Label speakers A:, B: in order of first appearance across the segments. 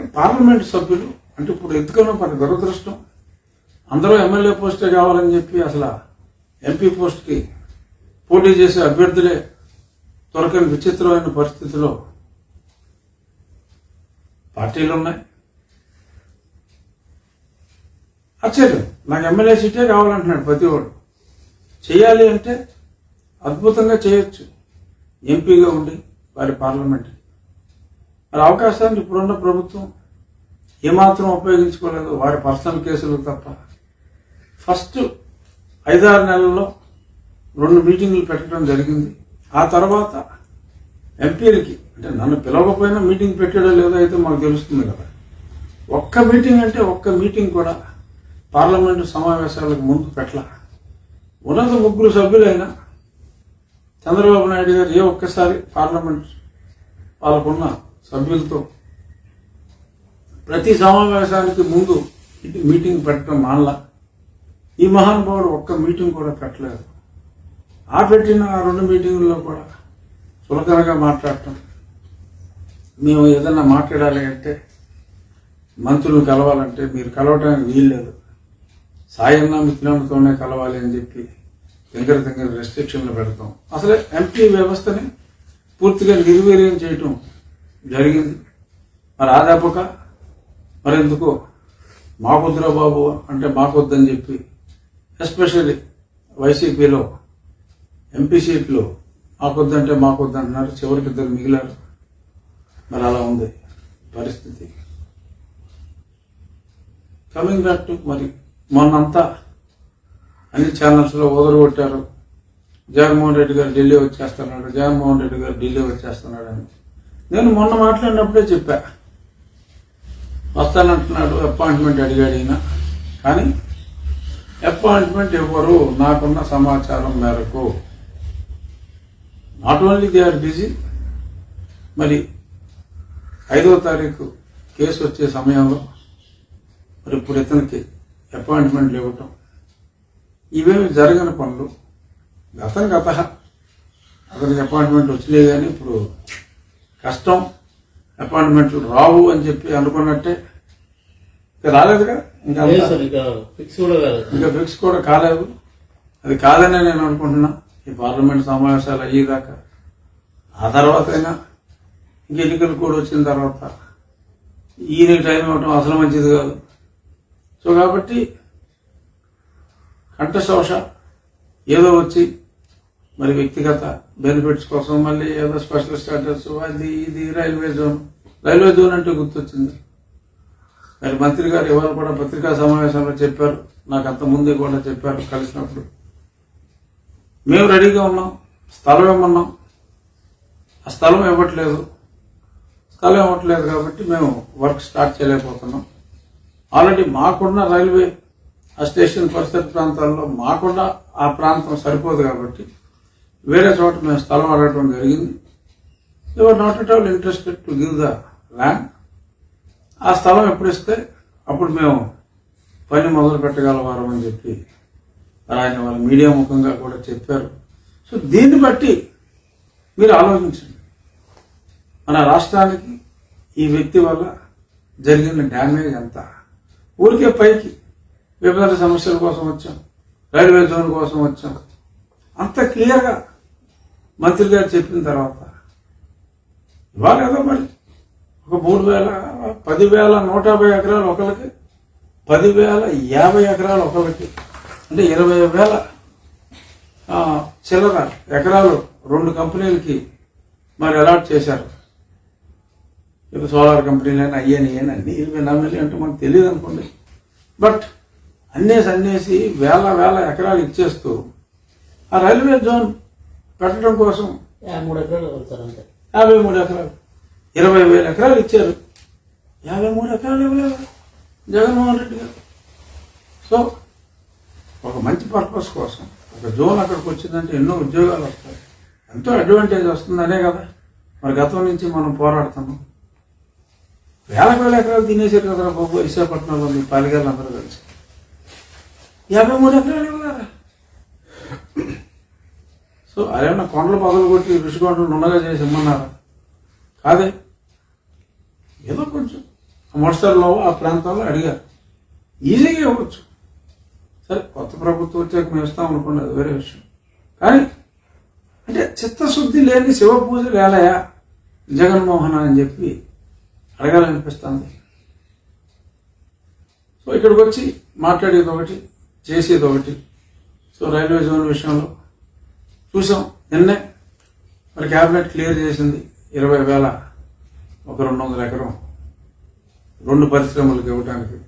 A: Parliament సభ్యులు అంటే ఇప్పుడు ఎందుకనో మన దురదృష్టం. అందరూ ఎమ్మెల్యే పోస్టే కావాలని చెప్పి అసలు ఎంపీ పోస్ట్కి పోటీ చేసే అభ్యర్థులే దొరకని విచిత్రమైన పరిస్థితిలో పార్టీలు ఉన్నాయి. ఆశ్చర్యం. నాకు ఎమ్మెల్యే సీటే కావాలంటున్నాడు ప్రతివాడు. చేయాలి అంటే అద్భుతంగా చేయొచ్చు. ఎంపీగా ఉండి వారి పార్లమెంట్ మరి అవకాశాన్ని ఇప్పుడున్న ప్రభుత్వం ఏమాత్రం ఉపయోగించుకోలేదు. వారి పర్సనల్ కేసులు తప్ప. ఫస్ట్ ఐదారు నెలల్లో రెండు మీటింగులు పెట్టడం జరిగింది. ఆ తర్వాత ఎంపీలకి అంటే నన్ను పిలవకపోయినా మీటింగ్ పెట్టాడో లేదో అయితే మాకు తెలుస్తుంది కదా. ఒక్క మీటింగ్ అంటే ఒక్క మీటింగ్ కూడా పార్లమెంటు సమావేశాలకు ముందు పెట్టల. ఉన్నత ముగ్గురు సభ్యులైన చంద్రబాబు నాయుడు గారు ఏ ఒక్కసారి పార్లమెంట్ వాళ్ళకున్న సభ్యులతో. ప్రతి సమావేశానికి ముందు మీటింగ్ పెట్టడం మానలా. ఈ మహానుభావుడు ఒక్క మీటింగ్ కూడా పెట్టలేదు. ఆ పెట్టిన ఆ రెండు మీటింగుల్లో కూడా చులకనగా మాట్లాడటం. మేము ఏదన్నా మాట్లాడాలి అంటే మంత్రులు కలవాలంటే మీరు కలవటానికి వీల్లేదు సాయన్న మిత్రులతోనే కలవాలి అని చెప్పి దగ్గర దగ్గర రెస్ట్రిక్షన్లు పెడతాం. అసలే ఎంపీ వ్యవస్థని పూర్తిగా నిర్వీర్యం చేయటం జరిగింది. మరి ఆదాపక దెబ్బక మాకొద్దురా బాబు అంటే మాకొద్దని చెప్పి ఎస్పెషల్లీ వైసీపీలో ఎంపీ సీట్లు మాకొద్దంటే మాకొద్దంటున్నారు చివరికి ఇద్దరు మిగిలారు. మరి అలా ఉంది పరిస్థితి. కమింగ్ బ్యాక్ టు మరి మొన్నంతా అన్ని ఛానల్స్లో కొట్టారు జగన్మోహన్ రెడ్డి గారు ఢిల్లీ వచ్చేస్తున్నాడు జగన్మోహన్ రెడ్డి గారు ఢిల్లీ వచ్చేస్తున్నాడు అని. నేను మొన్న మాట్లాడినప్పుడే చెప్పా. వస్తానంటున్నాడు అపాయింట్మెంట్ అడిగాడు ఈయన. కానీ అపాయింట్మెంట్ ఇవ్వరు నాకున్న సమాచారం మేరకు. Not only they are busy మరి ఐదో తారీఖు కేసు వచ్చే సమయంలో మరి ఇప్పుడు ఇతనికి అపాయింట్మెంట్లు ఇవ్వటం ఇవేమి జరగని పనులు? గతం గత. అతనికి అపాయింట్మెంట్ వచ్చినాయి కానీ ఇప్పుడు కష్టం అపాయింట్మెంట్లు రావు అని చెప్పి అనుకున్నట్టే. ఇక రాలేదుగా? ఇంకా
B: ఇక ఫిక్స్ కూడా కాలేదు.
A: అది కాదనే నేను అనుకుంటున్నా. ఈ పార్లమెంట్ సమావేశాలు అయ్యేదాకా. ఆ తర్వాత అయినా ఇంక ఎన్నికలు కూడా వచ్చిన తర్వాత ఈయన టైం ఇవ్వటం అసలు మంచిది కాదు. సో కాబట్టి కంఠశోష ఏదో వచ్చి మరి వ్యక్తిగత బెనిఫిట్స్ కోసం మళ్ళీ ఏదో స్పెషల్ స్టాటస్ అది ఇది రైల్వే జోన్. రైల్వే జోన్ అంటే గుర్తొచ్చింది. మరి మంత్రి గారు ఇవాళ కూడా పత్రికా సమావేశంలో చెప్పారు. నాకు అంత ముందే కూడా చెప్పారు కలిసినప్పుడు. మేము రెడీగా ఉన్నాం. స్థలం ఇవ్వమన్నాం. ఆ స్థలం ఇవ్వట్లేదు. స్థలం ఇవ్వట్లేదు కాబట్టి మేము వర్క్ స్టార్ట్ చేయలేకపోతున్నాం. ఆల్రెడీ మాకున్న రైల్వే ఆ స్టేషన్ పరిసర ప్రాంతాల్లో మాకున్న ఆ ప్రాంతం సరిపోదు కాబట్టి వేరే చోట మేము స్థలం అడగటం జరిగింది. Your not at all interested to give the land ఆ స్థలం ఎప్పుడు ఇస్తే అప్పుడు మేము పని మొదలు పెట్టగలవారం అని చెప్పి ఆయన వాళ్ళ మీడియా ముఖంగా కూడా చెప్పారు. సో దీన్ని బట్టి మీరు ఆలోచించండి. మన రాష్ట్రానికి ఈ వ్యక్తి వల్ల జరిగిన డ్యామేజ్ ఎంత? ఊరికే పైకి విభజన సమస్యల కోసం వచ్చాం. రైల్వే జోన్ కోసం వచ్చాం. అంత క్లియర్గా మంత్రి గారు చెప్పిన తర్వాత ఇవ్వాలి కదా మరి ఒక మూడు వేల పదివేల నూట యాభై ఎకరాలు ఒకరికి పదివేల యాభై ఎకరాలు ఒకరికి అంటే ఇరవై వేల చిల్లర ఎకరాలు రెండు కంపెనీలకి మరి అలాట్ చేశారు. ఇప్పుడు సోలార్ కంపెనీలైనా అయ్యని అని అన్ని ఇరవై నమ్మలి అంటే మనకు తెలియదు అనుకోండి. బట్ అన్నేసి అన్నేసి వేల వేల ఎకరాలు ఇచ్చేస్తూ ఆ రైల్వే జోన్ పెట్టడం కోసం
B: యాభై మూడు ఎకరాలు వెళ్తారు అంతే.
A: యాభై మూడు ఎకరాలు. ఇరవై వేల ఎకరాలు ఇచ్చారు. యాభై మూడు ఎకరాలు ఇవ్వలేదు. జగన్మోహన్ రెడ్డి గారు. సో ఒక మంచి పర్పస్ కోసం ఒక జోన్ అక్కడికి వచ్చిందంటే ఎన్నో ఉద్యోగాలు వస్తాయి. ఎంతో అడ్వాంటేజ్ వస్తుందనే కదా. మరి గతం నుంచి మనం పోరాడుతున్నాం. వేల వేల ఎకరాలు తినేసారు కదా బాబు. విశాఖపట్నంలో మీ పాలిగారు అందరూ కలిసి. యాభై మూడు ఎకరాలు సో అదేమన్నా కొండలు పగలు కొట్టి ఋషికొండలు నుండగా చేసి ఇమ్మన్నారా? కాదే. ఏదో కొంచెం మొదటిసారిలో ఆ ప్రాంతాల్లో అడిగారు. ఈజీగా ఇవ్వచ్చు. సరే కొత్త ప్రభుత్వం వచ్చాక మేము ఇస్తాం అనుకోండి అది వేరే విషయం. కానీ అంటే చిత్తశుద్ధి లేని శివ పూజలు ఏలయా? జగన్మోహన్ అని చెప్పి అడగాలనిపిస్తుంది. సో ఇక్కడికి వచ్చి మాట్లాడేది ఒకటి చేసేది ఒకటి. సో రైల్వే జోన్ విషయంలో చూసాం నిన్నే. మరి క్యాబినెట్ క్లియర్ చేసింది ఇరవై వేల ఒక రెండు వందల ఎకరం. రెండు పరిశ్రమలకు ఇవ్వటానికి.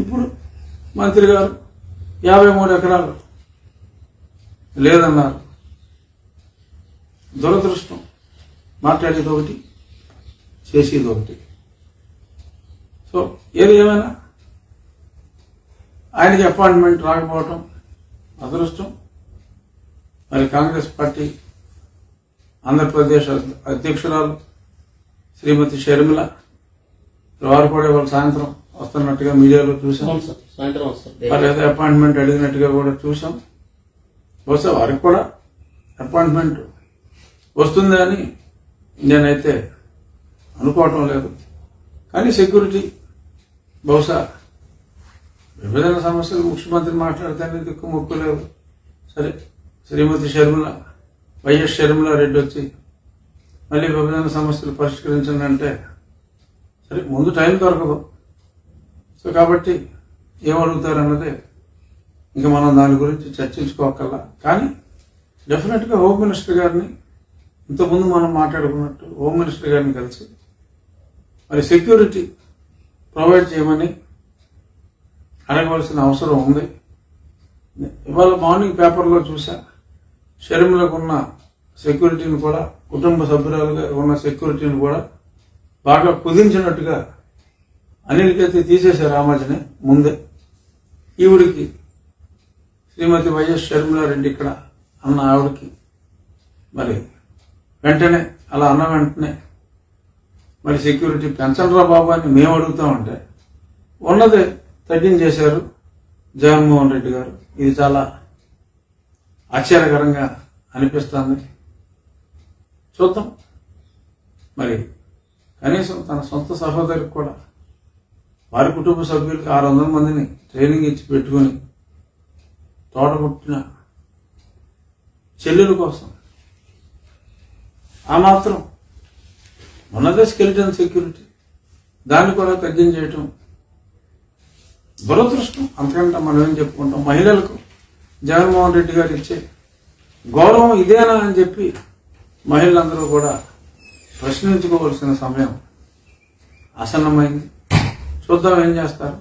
A: ఇప్పుడు మంత్రి గారు యాభై మూడు ఎకరాలు లేదన్నారు. దురదృష్టం. మాట్లాడేది ఒకటి చేసేది ఒకటి. సో ఏది ఏమైనా? ఆయనకి అపాయింట్మెంట్ రాకపోవటం అదృష్టం. మరి కాంగ్రెస్ పార్టీ ఆంధ్రప్రదేశ్ అధ్య- అధ్యక్షురాలు శ్రీమతి షర్మిల వారు కూడా ఇవాళ సాయంత్రం వస్తున్నట్టుగా మీడియాలో చూసాం ఏదో అపాయింట్మెంట్ అడిగినట్టుగా కూడా చూసాం బహుశా వారికి కూడా అపాయింట్మెంట్ వస్తుంది అని నేనైతే అనుకోవటం లేదు. కానీ సెక్యూరిటీ బహుశా విభజన సమస్యలు ముఖ్యమంత్రి మాట్లాడితేనే దిక్కు మొక్కు లేదు. సరే శ్రీమతి షర్మిల వైఎస్ షర్మిల రెడ్డి వచ్చి మళ్ళీ విభజన సమస్యలు పరిష్కరించండి అంటే సరే ముందు టైం దొరకదు. సో కాబట్టి ఏమడుగుతారు అన్నదే ఇంకా మనం దాని గురించి చర్చించుకోకల్లా. కానీ డెఫినెట్గా హోమ్ మినిస్టర్ గారిని ఇంతకుముందు మనం మాట్లాడుకున్నట్టు హోమ్ మినిస్టర్ గారిని కలిసి మరి సెక్యూరిటీ ప్రొవైడ్ చేయమని అడగవలసిన అవసరం ఉంది. ఇవాళ మార్నింగ్ పేపర్లో చూసా షర్మిలకు ఉన్న సెక్యూరిటీని కూడా కుటుంబ సభ్యురాలుగా ఉన్న సెక్యూరిటీని కూడా బాగా కుదించినట్టుగా అనిల్కైతే తీసేశారు ఆమాజనే ముందే. ఈవిడికి శ్రీమతి వైఎస్ షర్మిలారెడ్డి ఇక్కడ అన్న ఆవిడకి మరి వెంటనే అలా అన్న వెంటనే మరి సెక్యూరిటీ పెంచండిరా బాబు అని మేము అడుగుతామంటే ఉన్నదే తగ్గించేశారు జగన్మోహన్ రెడ్డి గారు. ఇది చాలా ఆశ్చర్యకరంగా అనిపిస్తుంది. చూద్దాం. మరి కనీసం తన సొంత సహోదరికి కూడా వారి కుటుంబ సభ్యులకి ఆరు వందల మందిని ట్రైనింగ్ ఇచ్చి పెట్టుకుని తోటపుట్టిన చెల్లెల కోసం ఆ మాత్రం ఉన్నదే స్కెలిటన్ సెక్యూరిటీ దాన్ని కూడా తగ్గించేయటం దురదృష్టం. అంతకంటే మనం ఏం చెప్పుకుంటాం? మహిళలకు జగన్మోహన్ రెడ్డి గారు ఇచ్చే గౌరవం ఇదేనా అని చెప్పి మహిళలందరూ కూడా ప్రశ్నించుకోవాల్సిన సమయం ఆసన్నమైంది చూద్దాం ఏం చేస్తారు.